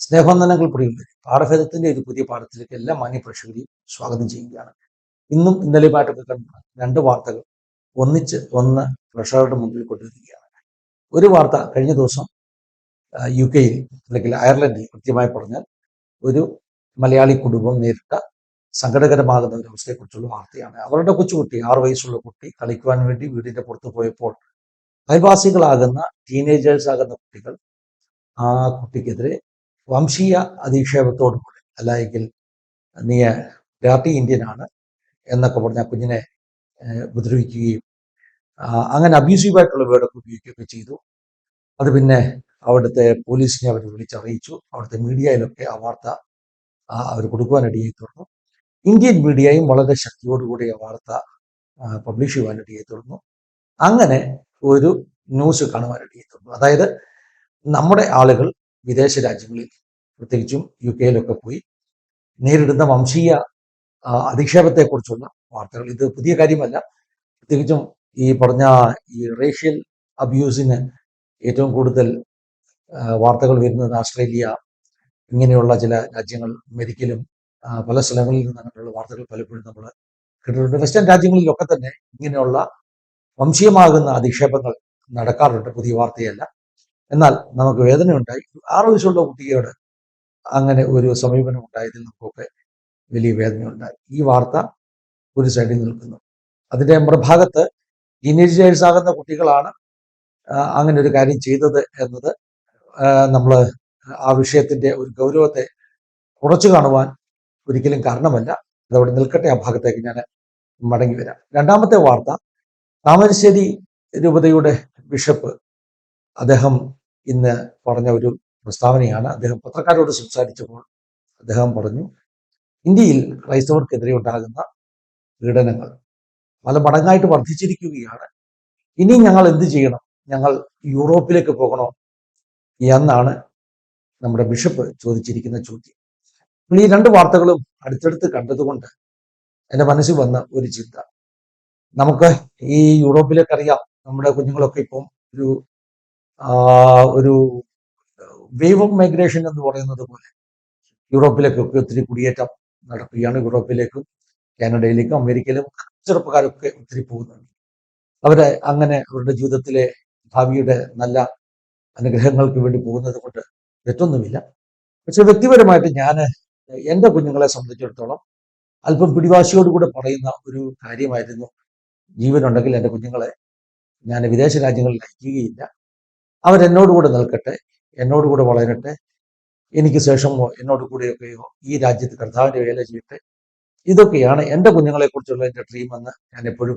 സ്നേഹവന്ദനങ്ങൾ പ്രിയപ്പെട്ട പാഠഭേദത്തിന്റെ ഒരു പുതിയ പാഠത്തിലേക്ക് എല്ലാ മാന്യ പ്രേക്ഷകരെയും സ്വാഗതം ചെയ്യുകയാണ്. ഇന്നും ഇന്നലെ കണ്ട രണ്ട് വാർത്തകൾ ഒന്നിച്ച് ഒന്ന് പ്രേക്ഷകരുടെ മുമ്പിൽ കൊണ്ടുവരികയാണ് ഒരു വാർത്ത കഴിഞ്ഞ ദിവസം യു കെയിൽ അല്ലെങ്കിൽ അയർലൻഡിൽ കൃത്യമായി പറഞ്ഞാൽ ഒരു മലയാളി കുടുംബം നേരിട്ട സങ്കടകരമാകുന്ന ഒരു അവസ്ഥയെക്കുറിച്ചുള്ള വാർത്തയാണ്. അവരുടെ കൊച്ചുകുട്ടി ആറ് വയസ്സുള്ള കുട്ടി കളിക്കുവാൻ വേണ്ടി വീടിന്റെ പുറത്ത് പോയപ്പോൾ അയൽവാസികളാകുന്ന ടീനേജേഴ്സ് ആകുന്ന കുട്ടികൾ ആ കുട്ടിക്കെതിരെ വംശീയ അധിക്ഷേപത്തോടുകൂടി അല്ലെങ്കിൽ നീ രാത്രി ഇന്ത്യനാണ് എന്നൊക്കെ പറഞ്ഞ കുഞ്ഞിനെ ഉപദ്രവിക്കുകയും അങ്ങനെ അബ്യൂസീവായിട്ടുള്ള വേർഡൊക്കെ ഉപയോഗിക്കുകയൊക്കെ ചെയ്തു. അത് പിന്നെ അവിടുത്തെ പോലീസിനെ അവർ വിളിച്ചറിയിച്ചു. അവിടുത്തെ മീഡിയയിലൊക്കെ ആ വാർത്ത അവർ കൊടുക്കുവാനിടയായി തീർന്നു ഇന്ത്യൻ മീഡിയയും വളരെ ശക്തിയോടുകൂടി ആ വാർത്ത പബ്ലിഷ് ചെയ്യുവാനിടയായി തീർന്നു അങ്ങനെ ഒരു ന്യൂസ് കാണുവാനിടയായി തീർന്നു അതായത് നമ്മുടെ ആളുകൾ വിദേശ രാജ്യങ്ങളിൽ പ്രത്യേകിച്ചും യു കെയിലൊക്കെ പോയി നേരിടുന്ന വംശീയ അധിക്ഷേപത്തെക്കുറിച്ചുള്ള വാർത്തകൾ. ഇത് പുതിയ കാര്യമല്ല. പ്രത്യേകിച്ചും ഈ പറഞ്ഞ ഈ റേഷ്യൽ അബ്യൂസിന് ഏറ്റവും കൂടുതൽ വാർത്തകൾ വരുന്നത് ഓസ്ട്രേലിയ ഇങ്ങനെയുള്ള ചില രാജ്യങ്ങൾ അമേരിക്കയിലും പല സ്ഥലങ്ങളിൽ നിന്ന് അങ്ങനെയുള്ള വാർത്തകൾ പലപ്പോഴും നമ്മൾ കേട്ടിട്ടുണ്ട്. വെസ്റ്റേൺ രാജ്യങ്ങളിലൊക്കെ തന്നെ ഇങ്ങനെയുള്ള വംശീയമാകുന്ന അധിക്ഷേപങ്ങൾ നടക്കാറുണ്ട്. പുതിയ വാർത്തയല്ല. എന്നാൽ നമുക്ക് വേദനയുണ്ടായി ആറ് വയസ്സുള്ള കുട്ടിയോട് അങ്ങനെ ഒരു സമീപനം ഉണ്ടായതിൽ നമുക്കൊക്കെ വലിയ വേദനയുണ്ടായി. ഈ വാർത്ത ഒരു സൈഡിൽ നിൽക്കുന്നു. അതിന്റെ മറുഭാഗത്ത് ടീനേജേഴ്സ് ആകുന്ന കുട്ടികളാണ് അങ്ങനെ ഒരു കാര്യം ചെയ്തത് എന്നത് നമ്മൾ ആ വിഷയത്തിന്റെ ഒരു ഗൗരവത്തെ കുറച്ചു കാണുവാൻ ഒരിക്കലും കാരണമല്ല. അതവിടെ നിൽക്കട്ടെ ആ ഭാഗത്തേക്ക് ഞാൻ മടങ്ങി വരാം. രണ്ടാമത്തെ വാർത്ത താമരശ്ശേരി രൂപതയുടെ ബിഷപ്പ് അദ്ദേഹം ഇന്ന് പറഞ്ഞ ഒരു പ്രസ്താവനയാണ് അദ്ദേഹം പത്രക്കാരോട് സംസാരിച്ചപ്പോൾ അദ്ദേഹം പറഞ്ഞു ഇന്ത്യയിൽ ക്രൈസ്തവർക്കെതിരെ ഉണ്ടാകുന്ന പീഡനങ്ങൾ പല മടങ്ങായിട്ട് വർദ്ധിച്ചിരിക്കുകയാണ്. ഇനി ഞങ്ങൾ എന്ത് ചെയ്യണം? ഞങ്ങൾ യൂറോപ്പിലേക്ക് പോകണോ? എന്നാണ് നമ്മുടെ ബിഷപ്പ് ചോദിച്ചിരിക്കുന്ന ചോദ്യം. ഈ രണ്ട് വാർത്തകളും അടുത്തടുത്ത് കണ്ടതുകൊണ്ട് എന്റെ മനസ്സിൽ വന്ന ഒരു ചിന്ത. നമുക്ക് ഈ യൂറോപ്പിലേക്ക് അറിയാം നമ്മുടെ കുഞ്ഞുങ്ങളൊക്കെ ഇപ്പം ഒരു ഒരു വേവ് ഓഫ് മൈഗ്രേഷൻ എന്ന് പറയുന്നത് പോലെ യൂറോപ്പിലേക്കൊക്കെ ഒത്തിരി കുടിയേറ്റം നടക്കുകയാണ്. യൂറോപ്പിലേക്കും കാനഡയിലേക്കും അമേരിക്കയിലും ചെറുപ്പക്കാരൊക്കെ ഒത്തിരി പോകുന്നുണ്ട്. അവരെ അങ്ങനെ അവരുടെ ജീവിതത്തിലെ ഭാവിയുടെ നല്ല അനുഗ്രഹങ്ങൾക്ക് വേണ്ടി പോകുന്നത് കൊണ്ട് തെറ്റൊന്നുമില്ല. പക്ഷെ വ്യക്തിപരമായിട്ട് ഞാൻ എന്റെ കുഞ്ഞുങ്ങളെ സംബന്ധിച്ചിടത്തോളം അല്പം പിടിവാശിയോടുകൂടെ പറയുന്ന ഒരു കാര്യമായിരുന്നു. ജീവനുണ്ടെങ്കിൽ എന്റെ കുഞ്ഞുങ്ങളെ ഞാൻ വിദേശ രാജ്യങ്ങളിൽ അയക്കുകയില്ല. അവരെന്നോടുകൂടെ നിൽക്കട്ടെ എന്നോടുകൂടെ വളരട്ടെ എനിക്ക് ശേഷം എന്നോട് കൂടെയൊക്കെയോ ഈ രാജ്യത്ത് കർത്താവിന്റെ വേല ചെയ്യട്ടെ. ഇതൊക്കെയാണ് എന്റെ കുഞ്ഞുങ്ങളെക്കുറിച്ചുള്ള എന്റെ ഡ്രീം എന്ന് ഞാൻ എപ്പോഴും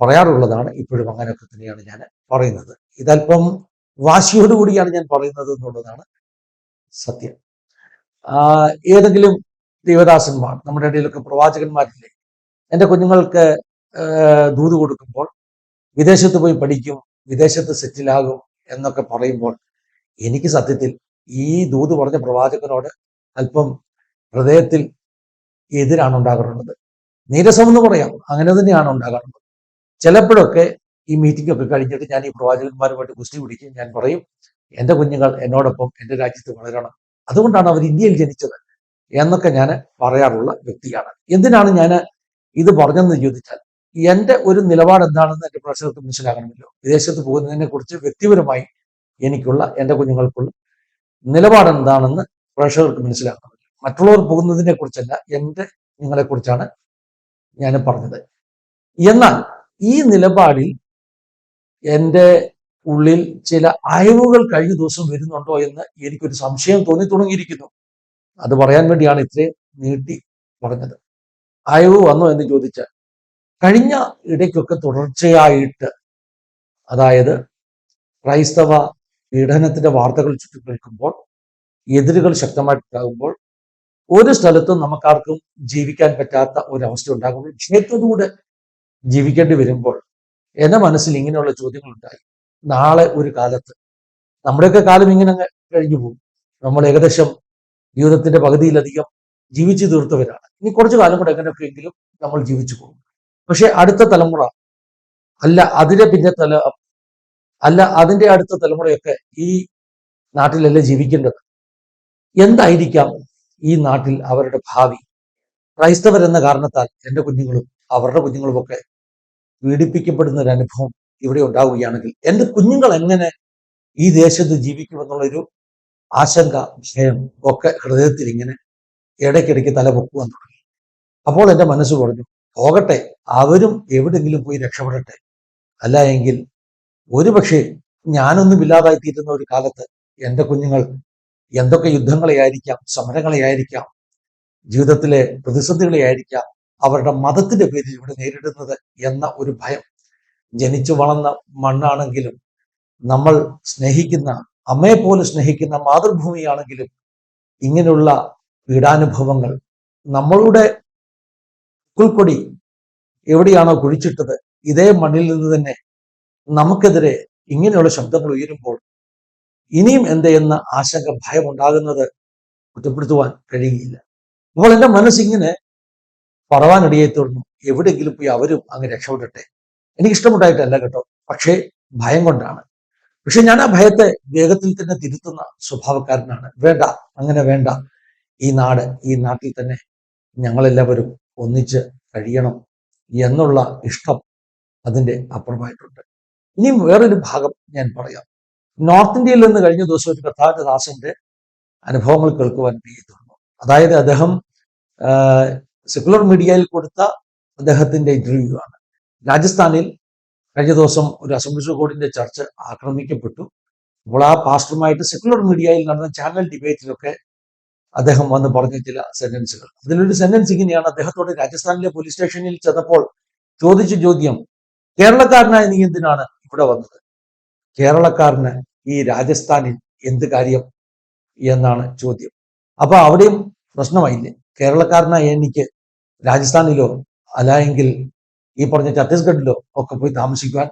പറയാറുള്ളതാണ്. ഇപ്പോഴും അങ്ങനെയൊക്കെ തന്നെയാണ് ഞാൻ പറയുന്നത്. ഇതല്പം വാശിയോടുകൂടിയാണ് ഞാൻ പറയുന്നത് എന്നുള്ളതാണ് സത്യം. ഏതെങ്കിലും ദേവദാസന്മാർ നമ്മുടെ ഇടയിലൊക്കെ പ്രവാചകന്മാരില്ലേ എന്റെ കുഞ്ഞുങ്ങൾക്ക് ദൂത് കൊടുക്കുമ്പോൾ വിദേശത്ത് പോയി പഠിക്കും വിദേശത്ത് സെറ്റിലാകും എന്നൊക്കെ പറയുമ്പോൾ എനിക്ക് സത്യത്തിൽ ഈ ദൂത് പറഞ്ഞ പ്രവാചകനോട് അല്പം ഹൃദയത്തിൽ എതിരാണ് ഉണ്ടാകാറുള്ളത്. നീരസം എന്ന് പറയാം. അങ്ങനെ തന്നെയാണ് ഉണ്ടാകാറുള്ളത്. ചിലപ്പോഴൊക്കെ ഈ മീറ്റിംഗ് ഒക്കെ കഴിഞ്ഞിട്ട് ഞാൻ ഈ പ്രവാചകന്മാരുമായിട്ട് കുസ്തി പിടിക്കും ഞാൻ പറയും എന്റെ കുഞ്ഞുങ്ങൾ എന്നോടൊപ്പം എന്റെ രാജ്യത്ത് വളരണം. അതുകൊണ്ടാണ് അവർ ഇന്ത്യയിൽ ജനിച്ചത് എന്നൊക്കെ ഞാൻ പറയാറുള്ള വ്യക്തിയാണ്. എന്തിനാണ് ഞാൻ ഇത് പറഞ്ഞതെന്ന് ചോദിച്ചാൽ എന്റെ ഒരു നിലപാട് എന്താണെന്ന് എന്റെ പ്രേക്ഷകർക്ക് മനസ്സിലാകണമല്ലോ. വിദേശത്ത് പോകുന്നതിനെ കുറിച്ച് വ്യക്തിപരമായി എനിക്കുള്ള എന്റെ കുഞ്ഞുങ്ങൾക്കുള്ള നിലപാട് എന്താണെന്ന് പ്രേക്ഷകർക്ക് മനസ്സിലാക്കണമല്ലോ മറ്റുള്ളവർ പോകുന്നതിനെ കുറിച്ചല്ല എന്റെ നിങ്ങളെ കുറിച്ചാണ് ഞാൻ പറഞ്ഞത്. എന്നാൽ ഈ നിലപാടിൽ എന്റെ ഉള്ളിൽ ചില അയവുകൾ കഴിഞ്ഞ ദിവസം വരുന്നുണ്ടോ എന്ന് എനിക്കൊരു സംശയം തോന്നി തുടങ്ങിയിരിക്കുന്നു. അത് പറയാൻ വേണ്ടിയാണ് ഇത്രയും നീട്ടി പറഞ്ഞത്. അയവ് വന്നോ എന്ന് ചോദിച്ചാൽ കഴിഞ്ഞ ഇടയ്ക്കൊക്കെ തുടർച്ചയായിട്ട് അതായത് ക്രൈസ്തവ പീഡനത്തിന്റെ വാർത്തകൾ ചുറ്റും കേൾക്കുമ്പോൾ എതിരുകൾ ശക്തമായിട്ടുണ്ടാകുമ്പോൾ ഒരു സ്ഥലത്തും നമുക്കാർക്കും ജീവിക്കാൻ പറ്റാത്ത ഒരവസ്ഥ ഉണ്ടാകുമ്പോൾ ക്ഷേത്രത്തിലൂടെ ജീവിക്കേണ്ടി വരുമ്പോൾ എന്റെ മനസ്സിൽ ഇങ്ങനെയുള്ള ചോദ്യങ്ങൾ ഉണ്ടായി നാളെ ഒരു കാലത്ത് നമ്മുടെയൊക്കെ കാലം ഇങ്ങനെ കഴിഞ്ഞു പോകും. നമ്മൾ ഏകദേശം ജീവിതത്തിന്റെ പകുതിയിലധികം ജീവിച്ചു തീർത്തവരാണ്. ഇനി കുറച്ചു കാലം കൂടെ എങ്ങനെയൊക്കെയെങ്കിലും നമ്മൾ ജീവിച്ചു പോകും. പക്ഷെ അടുത്ത തലമുറ അല്ല അതിന്റെ പിന്നെ തല അല്ല അതിന്റെ അടുത്ത തലമുറയൊക്കെ ഈ നാട്ടിലല്ലേ ജീവിക്കേണ്ടത്? എന്തായിരിക്കാം ഈ നാട്ടിൽ അവരുടെ ഭാവി? ക്രൈസ്തവർ എന്ന കാരണത്താൽ എന്റെ കുഞ്ഞുങ്ങളും അവരുടെ കുഞ്ഞുങ്ങളുമൊക്കെ പീഡിപ്പിക്കപ്പെടുന്ന ഒരു അനുഭവം ഇവിടെ ഉണ്ടാവുകയാണെങ്കിൽ എന്റെ കുഞ്ഞുങ്ങൾ എങ്ങനെ ഈ ദേശത്ത് ജീവിക്കുമെന്നുള്ളൊരു ആശങ്ക ഭയം ഒക്കെ ഹൃദയത്തിൽ ഇങ്ങനെ ഇടയ്ക്കിടയ്ക്ക് തല പൊക്കുവാൻ തുടങ്ങി. അപ്പോൾ എന്റെ മനസ്സ് പറഞ്ഞു പോകട്ടെ. അവരും എവിടെങ്കിലും പോയി രക്ഷപ്പെടട്ടെ. അല്ല എങ്കിൽ ഒരുപക്ഷെ ഞാനൊന്നും ഇല്ലാതായിത്തീരുന്ന ഒരു കാലത്ത് എന്റെ കുഞ്ഞുങ്ങൾ എന്തൊക്കെ യുദ്ധങ്ങളെയായിരിക്കാം സമരങ്ങളെയായിരിക്കാം ജീവിതത്തിലെ പ്രതിസന്ധികളെയായിരിക്കാം അവരുടെ മതത്തിന്റെ പേരിൽ ഇവിടെ നേരിടുന്നത് എന്ന ഒരു ഭയം ജനിച്ചു വളർന്ന മണ്ണാണെങ്കിലും നമ്മൾ സ്നേഹിക്കുന്ന അമ്മയെ പോലെ സ്നേഹിക്കുന്ന മാതൃഭൂമിയാണെങ്കിലും ഇങ്ങനെയുള്ള പീഡാനുഭവങ്ങൾ നമ്മളുടെ പുൽക്കൊടി എവിടെയാണോ കുഴിച്ചിട്ടത് ഇതേ മണ്ണിൽ നിന്ന് തന്നെ നമുക്കെതിരെ ഇങ്ങനെയുള്ള ശബ്ദങ്ങൾ ഉയരുമ്പോൾ ഇനിയും എന്ത് എന്ന ആശങ്ക ഭയം ഉണ്ടാകുന്നത് കുറ്റപ്പെടുത്തുവാൻ കഴിയുകയില്ല അപ്പോൾ എന്റെ മനസ്സിങ്ങനെ പറവാനിടയെ തുടർന്നു എവിടെയെങ്കിലും പോയി അവരും അങ്ങ് രക്ഷപ്പെടട്ടെ. എനിക്ക് ഇഷ്ടമുണ്ടായിട്ടല്ല കേട്ടോ. പക്ഷേ ഭയം കൊണ്ടാണ്. പക്ഷെ ഞാൻ ആ ഭയത്തെ വേഗത്തിൽ തന്നെ തിരുത്തുന്ന സ്വഭാവക്കാരനാണ്. വേണ്ട അങ്ങനെ വേണ്ട. ഈ നാട് ഈ നാട്ടിൽ തന്നെ ഞങ്ങളെല്ലാവരും ഒന്നിച്ച് കഴിയണം എന്നുള്ള ഇഷ്ടം അതിന്റെ അപ്പുറമായിട്ടുണ്ട്. ഇനിയും വേറൊരു ഭാഗം ഞാൻ പറയാം. നോർത്ത് ഇന്ത്യയിൽ നിന്ന് കഴിഞ്ഞ ദിവസം ഒരു കഥാന്റെ ദാസന്റെ അനുഭവങ്ങൾ കേൾക്കുവാൻ കഴിയുന്നു അതായത് അദ്ദേഹം സെക്കുലർ മീഡിയയിൽ കൊടുത്ത അദ്ദേഹത്തിന്റെ ഇന്റർവ്യൂ ആണ്. രാജസ്ഥാനിൽ കഴിഞ്ഞ ദിവസം ഒരു അസംബ്ലി കോഡിന്റെ ചർച്ച ആക്രമിക്കപ്പെട്ടു. അപ്പോൾ ആ പാസ്റ്ററുമായിട്ട് സെക്കുലർ മീഡിയയിൽ നടന്ന ചാനൽ ഡിബേറ്റിലൊക്കെ അദ്ദേഹം വന്ന് പറഞ്ഞ ചില സെന്റൻസുകൾ അതിലൊരു സെന്റൻസ് ഇങ്ങനെയാണ്. അദ്ദേഹത്തോട് രാജസ്ഥാനിലെ പോലീസ് സ്റ്റേഷനിൽ ചെന്നപ്പോൾ ചോദിച്ച ചോദ്യം കേരളക്കാരനായ നീ എന്തിനാണ് ഇവിടെ വന്നത്? കേരളക്കാരന് ഈ രാജസ്ഥാനിൽ എന്ത് കാര്യം? എന്നാണ് ചോദ്യം. അപ്പൊ അവിടെയും പ്രശ്നമായില്ലേ? കേരളക്കാരനായ എനിക്ക് രാജസ്ഥാനിലോ അല്ലെങ്കിൽ ഈ പറഞ്ഞ ഛത്തീസ്ഗഡിലോ ഒക്കെ പോയി താമസിക്കുവാൻ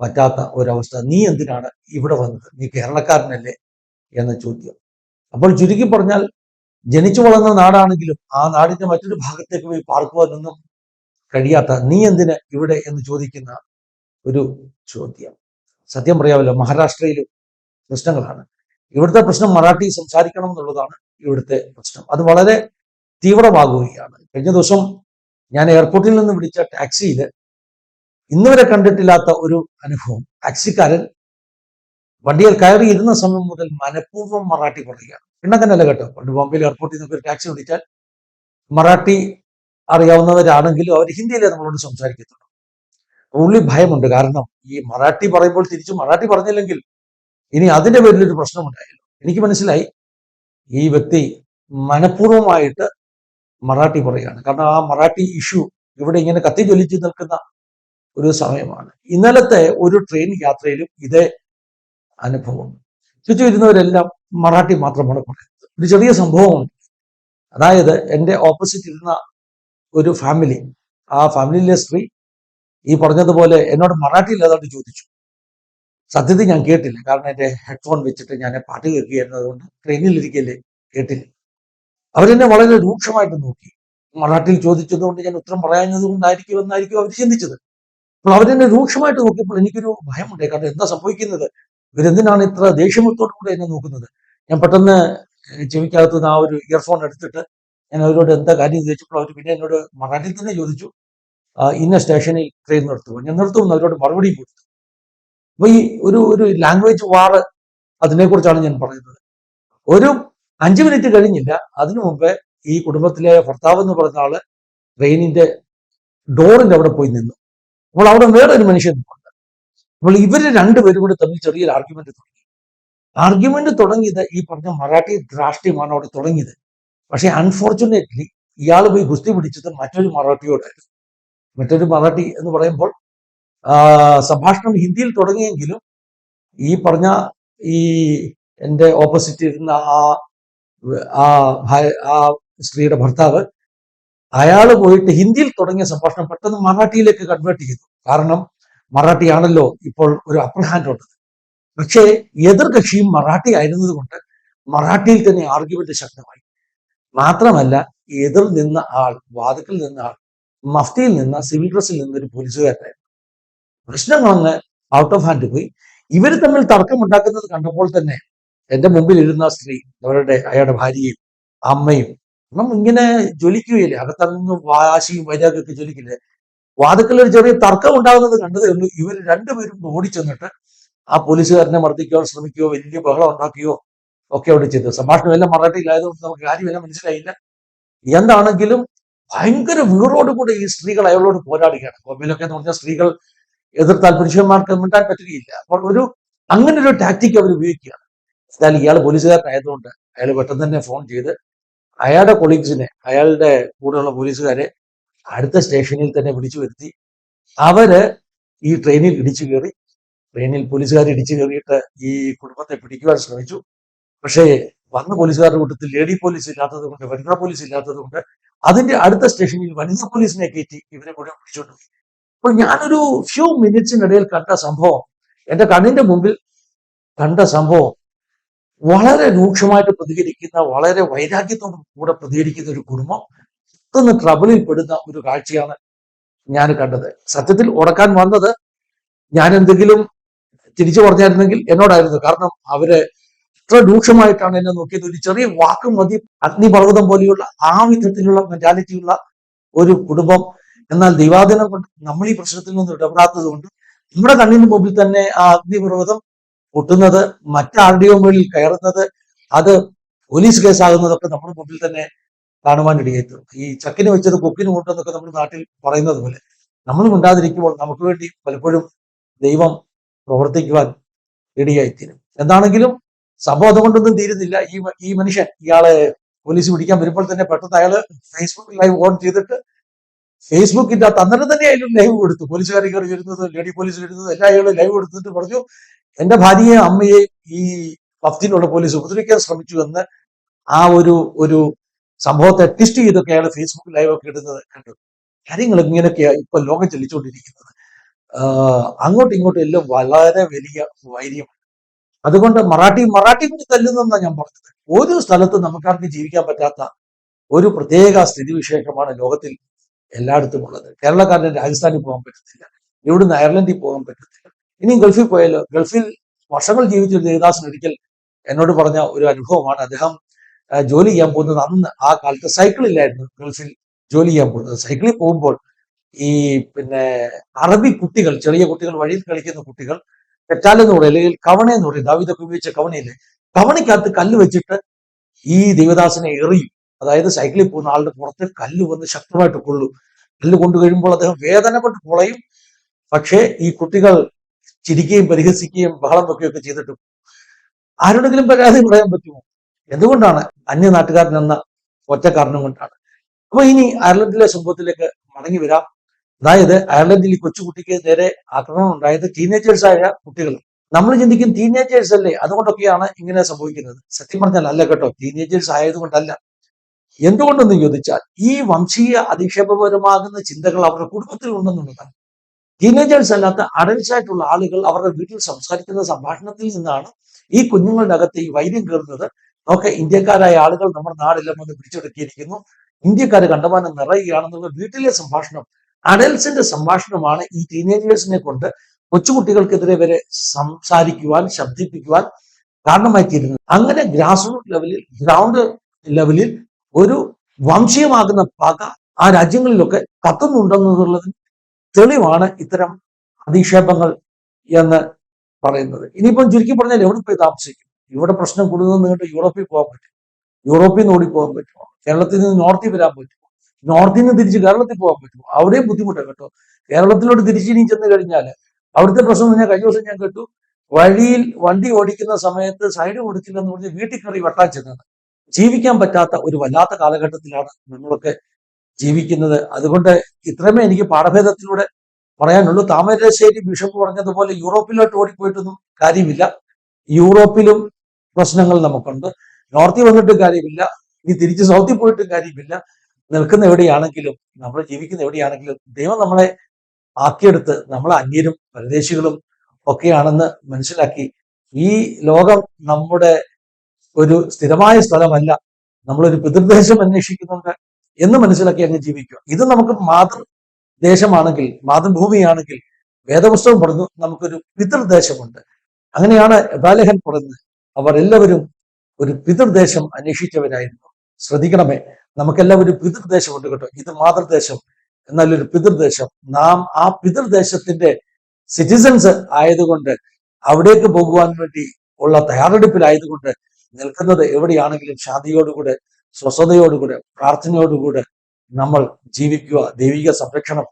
പറ്റാത്ത ഒരവസ്ഥ. നീ എന്തിനാണ് ഇവിടെ വന്നത്? നീ കേരളക്കാരനല്ലേ? എന്ന ചോദ്യം. അപ്പോൾ ചുരുക്കി പറഞ്ഞാൽ ജനിച്ചു വളർന്ന നാടാണെങ്കിലും ആ നാടിന്റെ മറ്റൊരു ഭാഗത്തേക്ക് പോയി പാർക്കുവാനൊന്നും കഴിയാത്ത നീ എന്തിന് ഇവിടെ എന്ന് ചോദിക്കുന്ന ഒരു ചോദ്യം. സത്യം പറയാമല്ലോ മഹാരാഷ്ട്രയിലും പ്രശ്നങ്ങളാണ്. ഇവിടുത്തെ പ്രശ്നം മറാഠി സംസാരിക്കണം എന്നുള്ളതാണ് ഇവിടുത്തെ പ്രശ്നം. അത് വളരെ തീവ്രമാകുകയാണ്. കഴിഞ്ഞ ദിവസം ഞാൻ എയർപോർട്ടിൽ നിന്ന് വിളിച്ച ടാക്സിയിൽ ഇന്നുവരെ കണ്ടിട്ടില്ലാത്ത ഒരു അനുഭവം. ടാക്സിക്കാരൻ വണ്ടിയിൽ കയറി ഇരുന്ന സമയം മുതൽ മനഃപൂർവം മറാഠി പറയുകയാണ്. പിന്നങ്ങനല്ല കേട്ടോ. പണ്ട് ബോംബെയിൽ എയർപോർട്ടിൽ നിന്ന് ഒരു ടാക്സി വിളിച്ചാൽ മറാഠി അറിയാവുന്നവരാണെങ്കിലും അവർ ഹിന്ദിയിലേ നമ്മളോട് സംസാരിക്കത്തുള്ളൂ. ഉള്ളി ഭയമുണ്ട്. കാരണം ഈ മറാഠി പറയുമ്പോൾ തിരിച്ചു മറാഠി പറഞ്ഞില്ലെങ്കിൽ ഇനി അതിന്റെ ഒരു പ്രശ്നമുണ്ടായല്ലോ. എനിക്ക് മനസ്സിലായി ഈ വ്യക്തി മനഃപൂർവമായിട്ട് മറാഠി പറയുകയാണ്. കാരണം ആ മറാഠി ഇഷ്യൂ ഇവിടെ ഇങ്ങനെ കത്തി ജ്വലിച്ചു നിൽക്കുന്ന ഒരു സമയമാണ്. ഇന്നലത്തെ ഒരു ട്രെയിൻ യാത്രയിലും ഇതേ അനുഭവം. ചുറ്റും ഇരുന്നവരെല്ലാം മറാഠി മാത്രമാണ് പറയുന്നത്. ഒരു ചെറിയ സംഭവമുണ്ട് അതായത് എന്റെ ഓപ്പോസിറ്റ് ഇരുന്ന ഒരു ഫാമിലി ആ ഫാമിലിയിലെ സ്ത്രീ ഈ പറഞ്ഞതുപോലെ എന്നോട് മറാഠിയിൽ ഏതാണ്ട് ചോദിച്ചു. സത്യത്തിൽ ഞാൻ കേട്ടില്ല. കാരണം എന്റെ ഹെഡ്ഫോൺ വെച്ചിട്ട് ഞാൻ പാട്ട് കേൾക്കുകയായിരുന്നു. അതുകൊണ്ട് ട്രെയിനിലിരിക്കല്ലേ കേട്ടില്ല. അവരെന്നെ വളരെ രൂക്ഷമായിട്ട് നോക്കി. മറാഠിയിൽ ചോദിച്ചതുകൊണ്ട് ഞാൻ ഉത്തരം പറയാഞ്ഞത് കൊണ്ടായിരിക്കും എന്നായിരിക്കും അവർ ചിന്തിച്ചത്. അപ്പോൾ അവരെന്നെ രൂക്ഷമായിട്ട് നോക്കിയപ്പോൾ എനിക്കൊരു ഭയമുണ്ടായി കാരണം എന്താ സംഭവിക്കുന്നത്? ഇവരെന്തിനാണ് ഇത്ര ദേഷ്യമത്തോടു കൂടെ എന്നെ നോക്കുന്നത്? ഞാൻ പെട്ടെന്ന് ചെവിക്കകത്ത് നിന്ന് ആ ഒരു ഇയർഫോൺ എടുത്തിട്ട് ഞാൻ അവരോട് എന്താ കാര്യം ചോദിച്ചപ്പോൾ അവർ പിന്നെ എന്നോട് മറാഠിയിൽ തന്നെ ചോദിച്ചു. ഇന്ന സ്റ്റേഷനിൽ ട്രെയിൻ നിർത്തുമോ ഞാൻ നിർത്തുമെന്ന് അവരോട് മറുപടി കൊടുത്തു. അപ്പൊ ഈ ഒരു ഒരു ലാംഗ്വേജ് വാർ അതിനെക്കുറിച്ചാണ് ഞാൻ പറയുന്നത്. ഒരു അഞ്ചു മിനിറ്റ് കഴിഞ്ഞില്ല. അതിനു മുമ്പേ ഈ കുടുംബത്തിലെ ഭർത്താവ് എന്ന് പറഞ്ഞ ആൾ ട്രെയിനിന്റെ ഡോറിന്റെ അവിടെ പോയി നിന്നു. അപ്പോൾ അവിടെ വേറൊരു മനുഷ്യൻ അപ്പോൾ ഇവർ രണ്ടുപേരും കൂടി തമ്മിൽ ചെറിയൊരു ആർഗ്യുമെന്റ് തുടങ്ങി. ആർഗ്യുമെന്റ് തുടങ്ങിയത് ഈ പറഞ്ഞ മറാഠി രാഷ്ട്രീയമാണ് അവിടെ തുടങ്ങിയത്. പക്ഷെ അൺഫോർച്ചുനേറ്റ്ലി ഇയാൾ പോയി ഗുസ്തി പിടിച്ചത് മറ്റൊരു മറാഠിയോടായിരുന്നു. മറ്റൊരു മറാഠി എന്ന് പറയുമ്പോൾ സംഭാഷണം ഹിന്ദിയിൽ തുടങ്ങിയെങ്കിലും ഈ പറഞ്ഞ ഈ എന്റെ ഓപ്പോസിറ്റ് ഇരുന്ന ആ ആ സ്ത്രീയുടെ ഭർത്താവ് അയാൾ പോയിട്ട് ഹിന്ദിയിൽ തുടങ്ങിയ സംഭാഷണം പെട്ടെന്ന് മറാഠിയിലേക്ക് കൺവേർട്ട് ചെയ്തു. കാരണം മറാഠിയാണല്ലോ ഇപ്പോൾ ഒരു അപ്പർ ഹാൻഡ് ഉള്ളത്. പക്ഷേ എതിർ കക്ഷിയും മറാഠി ആയിരുന്നത് കൊണ്ട് മറാഠിയിൽ തന്നെ ആർഗ്യുമെന്റ് ശക്തമായി. മാത്രമല്ല എതിർ നിന്ന ആൾ വാതുക്കൽ നിന്ന ആൾ മഫ്തിയിൽ നിന്ന സിവിൽ ഡ്രസ്സിൽ നിന്ന ഒരു പോലീസുകാരനായിരുന്നു. പ്രശ്നങ്ങൾ അങ്ങ് ഔട്ട് ഓഫ് ഹാൻഡ് പോയി. ഇവർ തമ്മിൽ തർക്കമുണ്ടാക്കുന്നത് കണ്ടപ്പോൾ തന്നെ എന്റെ മുമ്പിൽ ഇരുന്ന സ്ത്രീ അവരുടെ അയാളുടെ ഭാര്യയും അമ്മയും കാരണം ഇങ്ങനെ ജ്വലിക്കുകയില്ലേ? അകത്തങ്ങ് വാശിയും വൈരാഗ്യമൊക്കെ ജ്വലിക്കില്ലേ? വാതുക്കൽ ഒരു ചെറിയ തർക്കം ഉണ്ടാകുന്നത് കണ്ടതേ ഉള്ളൂ. ഇവർ രണ്ടുപേരും ഓടി ചെന്നിട്ട് ആ പോലീസുകാരനെ മർദ്ദിക്കുകയോ ശ്രമിക്കുകയോ വലിയ ബഹളം ഉണ്ടാക്കുകയോ ഒക്കെ അവിടെ ചെയ്തു. സംഭാഷണം എല്ലാം മറാഠിയിലായതുകൊണ്ട് നമുക്ക് കാര്യമെല്ലാം മനസ്സിലായില്ല. എന്താണെങ്കിലും ഭയങ്കര വീറോട് കൂടെ ഈ സ്ത്രീകൾ അയാളോട് പോരാടുകയാണ്. കോമിലൊക്കെ എന്ന് പറഞ്ഞാൽ സ്ത്രീകൾ എതിർത്താൽ പുരുഷന്മാർക്ക് മിണ്ടാൻ പറ്റുകയില്ല. അപ്പോൾ ഒരു അങ്ങനെ ഒരു ടാക്ടിക് അവർ ഉപയോഗിക്കുകയാണ്. എന്നാൽ ഇയാൾ പോലീസുകാരനായതുകൊണ്ട് അയാൾ പെട്ടെന്ന് തന്നെ ഫോൺ ചെയ്ത് അയാളുടെ കൊളീഗ്സിനെ അയാളുടെ കൂടെയുള്ള പോലീസുകാരെ അടുത്ത സ്റ്റേഷനിൽ തന്നെ വിളിച്ചു വരുത്തി. അവർ ഈ ട്രെയിനിൽ ഇടിച്ചു കയറി ട്രെയിനിൽ പോലീസുകാർ ഇടിച്ചു കയറിയിട്ട് ഈ കുടുംബത്തെ പിടിക്കുവാൻ ശ്രമിച്ചു. പക്ഷേ വന്ന പോലീസുകാരുടെ കൂട്ടത്തിൽ ലേഡി പോലീസ് ഇല്ലാത്തത് കൊണ്ട് വനിതാ പോലീസ് ഇല്ലാത്തത് കൊണ്ട് അതിന്റെ അടുത്ത സ്റ്റേഷനിൽ വനിതാ പോലീസിനെ കയറ്റി ഇവരെ മുഴുവൻ പിടിച്ചോണ്ട് പോയി. അപ്പൊ ഞാനൊരു ഫ്യൂ മിനിറ്റ്സിനിടയിൽ കണ്ട സംഭവം എന്റെ കണ്ണിന്റെ മുമ്പിൽ കണ്ട സംഭവം വളരെ രൂക്ഷമായിട്ട് പ്രതികരിക്കുന്ന വളരെ വൈരാഗ്യത്തോടും കൂടെ പ്രതികരിക്കുന്ന ഒരു കുടുംബം പെട്ടെന്ന് ട്രബിളിൽ പെടുന്ന ഒരു കാഴ്ചയാണ് ഞാൻ കണ്ടത്. സത്യത്തിൽ ഉറക്കാൻ വന്നത് ഞാൻ എന്തെങ്കിലും തിരിച്ചു പറഞ്ഞായിരുന്നെങ്കിൽ എന്നോടായിരുന്നു. കാരണം അവർ അത്ര രൂക്ഷമായിട്ടാണ് എന്നെ നോക്കിയത്. ഒരു ചെറിയ വാക്ക് മതി അഗ്നിപർവതം പോലെയുള്ള ആ വിധത്തിലുള്ള മെന്റാലിറ്റിയുള്ള ഒരു കുടുംബം. എന്നാൽ ദൈവാദിനം കൊണ്ട് നമ്മൾ ഈ പ്രശ്നത്തിൽ നിന്ന് ഇടപെടാത്തത് കൊണ്ട് നമ്മുടെ കണ്ണിന് മുമ്പിൽ തന്നെ ആ അഗ്നിപർവതം പൊട്ടുന്നത് മറ്റാരുടെയോ മുകളിൽ കയറുന്നത് അത് പോലീസ് കേസാകുന്നതൊക്കെ നമ്മുടെ മുമ്പിൽ തന്നെ കാണുവാൻ ഇടയായിത്തീർന്നു. ഈ ചക്കിന് വെച്ചത് കൊക്കിന് കൊണ്ടെന്നൊക്കെ നമ്മുടെ നാട്ടിൽ പറയുന്നത് പോലെ നമ്മൾ ഉണ്ടാതിരിക്കുമ്പോൾ നമുക്ക് വേണ്ടി പലപ്പോഴും ദൈവം പ്രവർത്തിക്കുവാൻ ഇടയായിത്തീരും എന്താണെങ്കിലും സംഭവം അതുകൊണ്ടൊന്നും തീരുന്നില്ല. ഈ ഈ മനുഷ്യൻ ഇയാളെ പോലീസ് പിടിക്കാൻ വരുമ്പോൾ തന്നെ പെട്ടെന്ന് അയാൾ ഫേസ്ബുക്ക് ലൈവ് ഓൺ ചെയ്തിട്ട് ഫേസ്ബുക്കിന്റെ അന്നേരം തന്നെ അയാൾ ലൈവ് കൊടുത്തു. പോലീസുകാർ കയറി വരുന്നത് ലേഡി പോലീസ് വരുന്നത് എല്ലാ അയാളും ലൈവ് കൊടുത്തിട്ട് പറഞ്ഞു എന്റെ ഭാര്യയെയും അമ്മയെയും ഈ പഫ്തിനുള്ള പോലീസ് ഉപദ്രവിക്കാൻ ശ്രമിച്ചു എന്ന് ആ ഒരു ഒരു സംഭവത്തെ ട്വിസ്റ്റ് ചെയ്തൊക്കെ അയാൾ ഫേസ്ബുക്ക് ലൈവ് ഒക്കെ ഇടുന്നത് കണ്ടു. കാര്യങ്ങൾ ഇങ്ങനെയൊക്കെയാണ് ഇപ്പൊ ലോകം ചലിച്ചുകൊണ്ടിരിക്കുന്നത്? അങ്ങോട്ടും ഇങ്ങോട്ടും എല്ലാം വളരെ വലിയ വൈര്യമാണ്. അതുകൊണ്ട് മറാഠി മറാഠി കൂടി തല്ലുന്നെന്നാണ് ഞാൻ പറഞ്ഞത്. ഒരു സ്ഥലത്ത് നമുക്കാർക്കും ജീവിക്കാൻ പറ്റാത്ത ഒരു പ്രത്യേക സ്ഥിതിവിശേഷമാണ് ലോകത്തിൽ എല്ലായിടത്തും ഉള്ളത്. കേരളക്കാരന് രാജസ്ഥാനിൽ പോകാൻ പറ്റത്തില്ല. ഇവിടുന്ന് അയർലൻഡിൽ പോകാൻ പറ്റത്തില്ല. ഇനിയും ഗൾഫിൽ പോയാലോ? ഗൾഫിൽ വർഷങ്ങൾ ജീവിച്ച ദേവദാസൻ ഒരിക്കൽ എന്നോട് പറഞ്ഞ ഒരു അനുഭവമാണ്. അദ്ദേഹം ജോലി ചെയ്യാൻ പോകുന്നത് അന്ന് ആ കാലത്ത് സൈക്കിളില്ലായിരുന്നു ഗൾഫിൽ ജോലി ചെയ്യാൻ പോകുന്നത്. സൈക്കിളിൽ പോകുമ്പോൾ ഈ പിന്നെ അറബി കുട്ടികൾ ചെറിയ കുട്ടികൾ വഴിയിൽ കളിക്കുന്ന കുട്ടികൾ തെറ്റാലെന്ന് പറയും. അല്ലെങ്കിൽ കവണ എന്ന് പറയും. ദാവിദൊക്കെ ഉപയോഗിച്ച കവണയില്ലേ കവണയ്ക്കകത്ത് കല്ല് വെച്ചിട്ട് ഈ ദേവദാസിനെ എറിയും. അതായത് സൈക്കിളിൽ പോകുന്ന ആളുടെ പുറത്ത് കല്ല് വന്ന് ശക്തമായിട്ട് കൊള്ളും. കല്ല് കൊണ്ടു കഴിയുമ്പോൾ അദ്ദേഹം വേദനപ്പെട്ട് കുളയും പക്ഷേ ഈ കുട്ടികൾ ചിരിക്കുകയും പരിഹസിക്കുകയും ബഹളം വെക്കുകയൊക്കെ ചെയ്തിട്ട് ആരോടെങ്കിലും പരാതി പറയാൻ പറ്റുമോ? എന്തുകൊണ്ടാണ് അന്യ നാട്ടുകാരൻ എന്ന കാരണം കൊണ്ടാണ്. അപ്പൊ ഇനി അയർലൻഡിലെ സംഭവത്തിലേക്ക് മടങ്ങി വരാം. അതായത് അയർലൻഡിൽ ഈ കൊച്ചുകുട്ടിക്ക് നേരെ ആക്രമണം ഉണ്ടായത് ടീനേജേഴ്സ് ആയ കുട്ടികൾ. നമ്മൾ ചിന്തിക്കും ടീനേജേഴ്സ് അല്ലേ? അതുകൊണ്ടൊക്കെയാണ് ഇങ്ങനെ സംഭവിക്കുന്നത്. സത്യം പറഞ്ഞാൽ അല്ല കേട്ടോ. ടീനേജേഴ്സ് ആയതുകൊണ്ടല്ല. എന്തുകൊണ്ടെന്ന് ചോദിച്ചാൽ ഈ വംശീയ അധിക്ഷേപപരമാകുന്ന ചിന്തകൾ അവരുടെ കുടുംബത്തിൽ ഉണ്ടെന്നുള്ളതാണ്. ടീനേജേഴ്സ് അല്ലാത്ത അഡൽസ് ആയിട്ടുള്ള ആളുകൾ അവരുടെ വീട്ടിൽ സംസാരിക്കുന്ന സംഭാഷണത്തിൽ നിന്നാണ് ഈ കുഞ്ഞുങ്ങളുടെ അകത്ത് ഈ വൈദ്യം കയറുന്നത്. നോക്കെ ഇന്ത്യക്കാരായ ആളുകൾ നമ്മുടെ നാടെല്ലാം വന്ന് പിടിച്ചെടുക്കിയിരിക്കുന്നു ഇന്ത്യക്കാർ കണ്ടമാനം നിറയുകയാണെന്നുള്ള വീട്ടിലെ സംഭാഷണം അഡൽസിന്റെ സംഭാഷണമാണ് ഈ ടീനേജേഴ്സിനെ കൊണ്ട് കൊച്ചുകുട്ടികൾക്കെതിരെ വരെ സംസാരിക്കുവാൻ ശബ്ദിപ്പിക്കുവാൻ കാരണമായി തീരുന്നത് അങ്ങനെ ഗ്രാസ് റൂട്ട് ലെവലിൽ ഗ്രൗണ്ട് ലെവലിൽ ഒരു വംശീയമാകുന്ന പക ആ രാജ്യങ്ങളിലൊക്കെ കത്തുന്നുണ്ടെന്നുള്ളതിന് തെളിവാണ് ഇത്തരം അധിക്ഷേപങ്ങൾ എന്ന് പറയുന്നത്. ഇനിയിപ്പം ചുരുക്കി പറഞ്ഞാൽ എവിടെ പോയി താമസിക്കും? ഇവിടെ പ്രശ്നം കൂടുതൽ നിന്നിട്ട് യൂറോപ്പിൽ പോകാൻ പറ്റും. യൂറോപ്പിൽ നിന്ന് ഓടിപ്പോകാൻ പറ്റുമോ കേരളത്തിൽ നിന്ന് നോർത്തിൽ വരാൻ പറ്റുമോ നോർത്തിൽ നിന്ന് തിരിച്ച് കേരളത്തിൽ പോകാൻ പറ്റുമോ? അവിടെയും ബുദ്ധിമുട്ടാണ് കേട്ടോ. കേരളത്തിലോട്ട് തിരിച്ച് ഇനി ചെന്ന് കഴിഞ്ഞാൽ അവിടുത്തെ പ്രശ്നം എന്ന് പറഞ്ഞാൽ കഴിഞ്ഞ ദിവസം ഞാൻ കേട്ടു. വഴിയിൽ വണ്ടി ഓടിക്കുന്ന സമയത്ത് സൈഡ് കൊടുക്കില്ലെന്ന് പറഞ്ഞ് വീട്ടിൽ കയറി വെട്ടാൻ ചെന്നത്. ജീവിക്കാൻ പറ്റാത്ത ഒരു വല്ലാത്ത കാലഘട്ടത്തിലാണ് നമ്മളൊക്കെ ജീവിക്കുന്നത്. അതുകൊണ്ട് ഇത്രമേ എനിക്ക് പാഠഭേദത്തിലൂടെ പറയാനുള്ളൂ. താമരശ്ശേരി ബിഷപ്പ് പറഞ്ഞതുപോലെ യൂറോപ്പിലോട്ട് ഓടിപ്പോയിട്ടൊന്നും കാര്യമില്ല. യൂറോപ്പിലും പ്രശ്നങ്ങൾ നമുക്കുണ്ട്. നോർത്തിൽ വന്നിട്ടും കാര്യമില്ല. ഇനി തിരിച്ച് സൗത്തിൽ പോയിട്ടും കാര്യമില്ല. നിൽക്കുന്ന എവിടെയാണെങ്കിലും നമ്മൾ ജീവിക്കുന്ന എവിടെയാണെങ്കിലും ദൈവം നമ്മളെ ആക്കിയെടുത്ത് നമ്മൾ അന്യരും പരദേശികളും ഒക്കെയാണെന്ന് മനസ്സിലാക്കി ഈ ലോകം നമ്മുടെ ഒരു സ്ഥിരമായ സ്ഥലമല്ല. നമ്മളൊരു പിതൃദേശം അന്വേഷിക്കുന്നുണ്ട് എന്ന് മനസ്സിലാക്കി അങ്ങ് ജീവിക്കുക. ഇത് നമുക്ക് മാതൃദേശമാണെങ്കിൽ മാതൃഭൂമിയാണെങ്കിൽ വേദപുസ്തകം പറഞ്ഞു നമുക്കൊരു പിതൃദേശമുണ്ട്. അങ്ങനെയാണ് ബാലഹൻ പറയുന്നത്. അവർ എല്ലാവരും ഒരു പിതൃദേശം അന്വേഷിച്ചവരായിരുന്നു. ശ്രദ്ധിക്കണമേ. നമുക്കെല്ലാം ഒരു പിതൃദേശമുണ്ട് കേട്ടോ. ഇത് മാതൃദേശം. എന്നാൽ ഒരു പിതൃദേശം. നാം ആ പിതൃദേശത്തിന്റെ സിറ്റിസൺസ് ആയതുകൊണ്ട് അവിടേക്ക് പോകുവാൻ വേണ്ടി ഉള്ള തയ്യാറെടുപ്പിലായതുകൊണ്ട് നിൽക്കുന്നത് എവിടെയാണെങ്കിലും ശാന്തിയോടുകൂടെ സ്വസ്ഥതയോടുകൂടെ പ്രാർത്ഥനയോടുകൂടെ നമ്മൾ ജീവിക്കുക ദൈവിക സംരക്ഷണം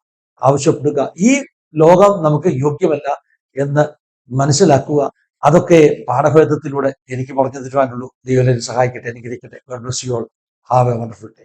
ആവശ്യപ്പെടുക. ഈ ലോകം നമുക്ക് യോഗ്യമല്ല എന്ന് മനസ്സിലാക്കുക. അതൊക്കെ പാഠഭേദത്തിലൂടെ എനിക്ക് പറഞ്ഞു തരുവാനുള്ളൂ. ദൈവം സഹായിക്കട്ടെ. എനിക്ക് God bless you all have a wonderful day